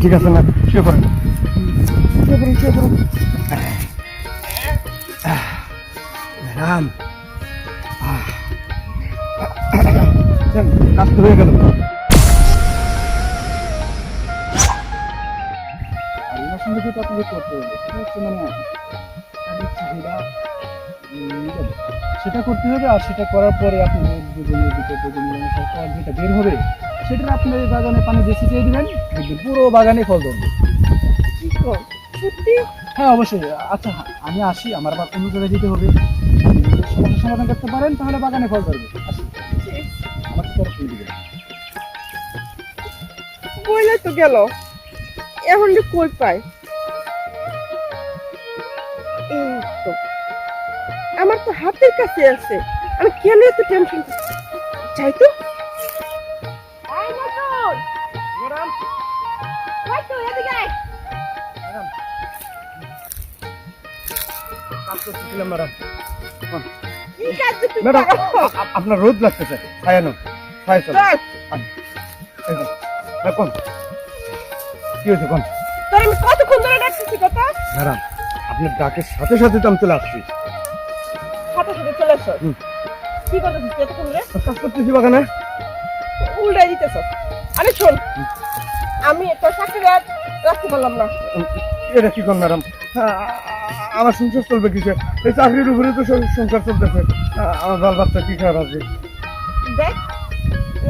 ঠিক আছে না শুয়ে পড়েন। শুয়ে পড়ুন শুয়ে পড়ুন। ম্যাডাম কাজ তো হয়ে গেল। সেটা মানে। সেটা করতে হবে আর সেটা করার পরে আপনি যেটা বের হবে সেটা আপনি ওই বাগানে পানি দিয়ে ছিটিয়ে দিবেন দেখবেন পুরো বাগানে ফল ধরবে। হ্যাঁ অবশ্যই। আচ্ছা আমি আসি আমার আবার অন্য জায়গায় যেতে হবে। যদি সমাধান করতে পারেন তাহলে বাগানে ফল ধরবে। আমার তরফ দিবেন। বইলে তো গেল। এখন কই পাই এই তো। আমার তো হাতের কাছে আছে। আমি কেন এত টেনশন চাই তো। আ- আপনার রোদ লাগতেছে। কোন? কি হয়েছে কোন? কতক্ষণ ধরে ডাকতেছি কথা ম্যাডাম আপনার ডাকের সাথে সাথে তো আমি চলে আসছি। সাথে সাথে চলে এসো হুম। কি করতেছিস এতক্ষণ ধরে? কাজ করতেছি বাগানে। উল্টাই দিতেছ। আরে শোন আমি তোর রাত রাখতে পারলাম না। এটা কি কোন ম্যাডাম? আমার সংসার চলবে কিসে? এই চাকরির উপরে তো সংসার চলতেছে। আমার বাল বাচ্চা কি খারাপ আছে? দেখ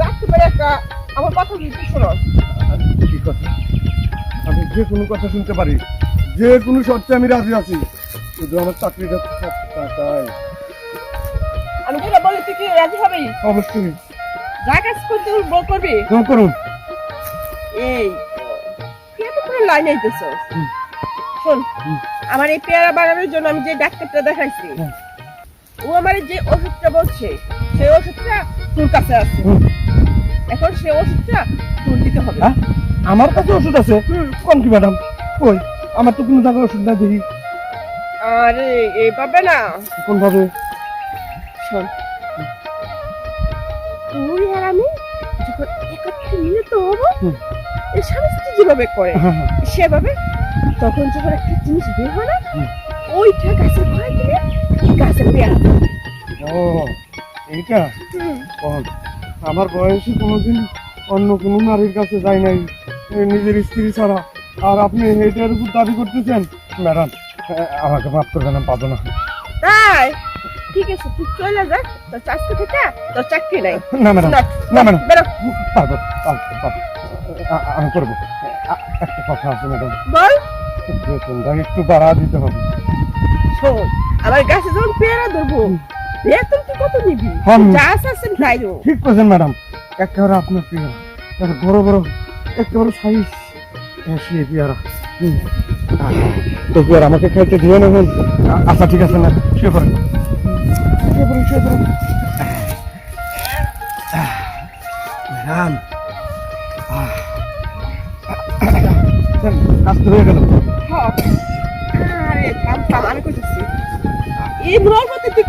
রাখতে পারে একটা আমার কথা তুই শোনো কি কথা? আমি যে কোনো কথা শুনতে পারি। যে কোনো শর্তে আমি রাজি আছি। শুধু আমার চাকরিটা তাই আমি যেটা বলি তুই কি রাজি হবি? অবশ্যই। যা কাজ করতে বল করবি? ফোন করুন। এই করে লাইন আইতেছ। শোন আমার এই পেয়ারা বাগানের জন্য আমি যে ডাক্তারটা দেখাইছি ও আমার যে ওষুধটা বলছে সেই ওষুধটা তোর কাছে আছে। এখন সেই ওষুধটা তোর দিতে হবে। হ্যাঁ? আমার কাছে ওষুধ আছে। কম কি ম্যাডাম কই? আমার তো কোনো জায়গায় ওষুধ না দেখি। আরে এই পাবে না। কোন ভাবে শোন তুই আর আমি যখন একত্রে মিলিত হব স্বামী স্ত্রী যেভাবে করে হ্যাঁ, হ্যাঁ। সেভাবে তখন যখন একটা জিনিস বের হয় না। ওইটা গাছের গোড়ায় দিলে গাছের পেয়ারা ও এইটা? আমার বয়সে কোনোদিন অন্য কোনো নারীর কাছে যাই নাই নিজের স্ত্রী ছাড়া। আর আপনি এইটার উপর দাবি করতেছেন? ম্যাডাম আমাকে মাফ করবেন পাবো না। তাই? ঠিক আছে তুই চলে যা। তোর চাকরি থেকে তোর চাকরি নাই। না ম্যাডাম। না, ম্যাডাম। বেরো পারব আমি করব। একটা কথা আছে ম্যাডাম। বল। বেতনটা একটু বাড়া দিতে হবে। শোন আমার গাছে যখন পেয়ারা ধরবো বেতন তুই কত নিবি। যা আছেন তাই দেবো। ঠিক করছেন ম্যাডাম। একেবারে আপনার প্রিয় একটা বড় বড় একেবারে সাইজ। শুয়ে পেয়ারা। তো পেয়ারা আমাকে খাইতে দিয়ে নেবেন আচ্ছা ঠিক আছে না শুয়ে পড়েন। শুয়ে পড়েন শুয়ে পড়েন ম্যাডাম কাজ তো হয়ে গেল। আরে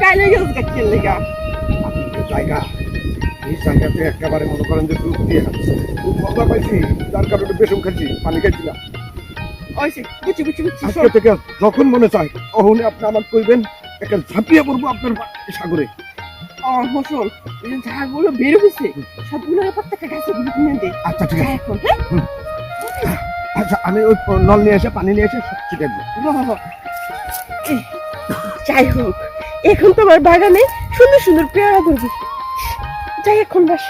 কাইলে গেছিস গাছের লেগা জায়গা এই একেবারে মনে করেন যে ডুব দিয়ে খুব মজা পাইছি যার কারণে বেশম খাচ্ছি পানি খাইছিলাম যখন মনে চায় তখন আপনি আমার কইবেন একটা ঝাঁপিয়ে পড়ব আপনার সাগরে। এই যে ঝাড়গুলো বের হয়েছে সবগুলো প্রত্যেকটা গাছে কিনে দে আচ্ছা ঠিক আছে। এখন হ্যাঁ? আচ্ছা আমি ওই নল নিয়ে এসে পানি নিয়ে এসে সব ছিটে দিব যাই হোক এখন তোমার বাগানে সুন্দর সুন্দর পেয়ারা ধরবে। যাই এখন বাস।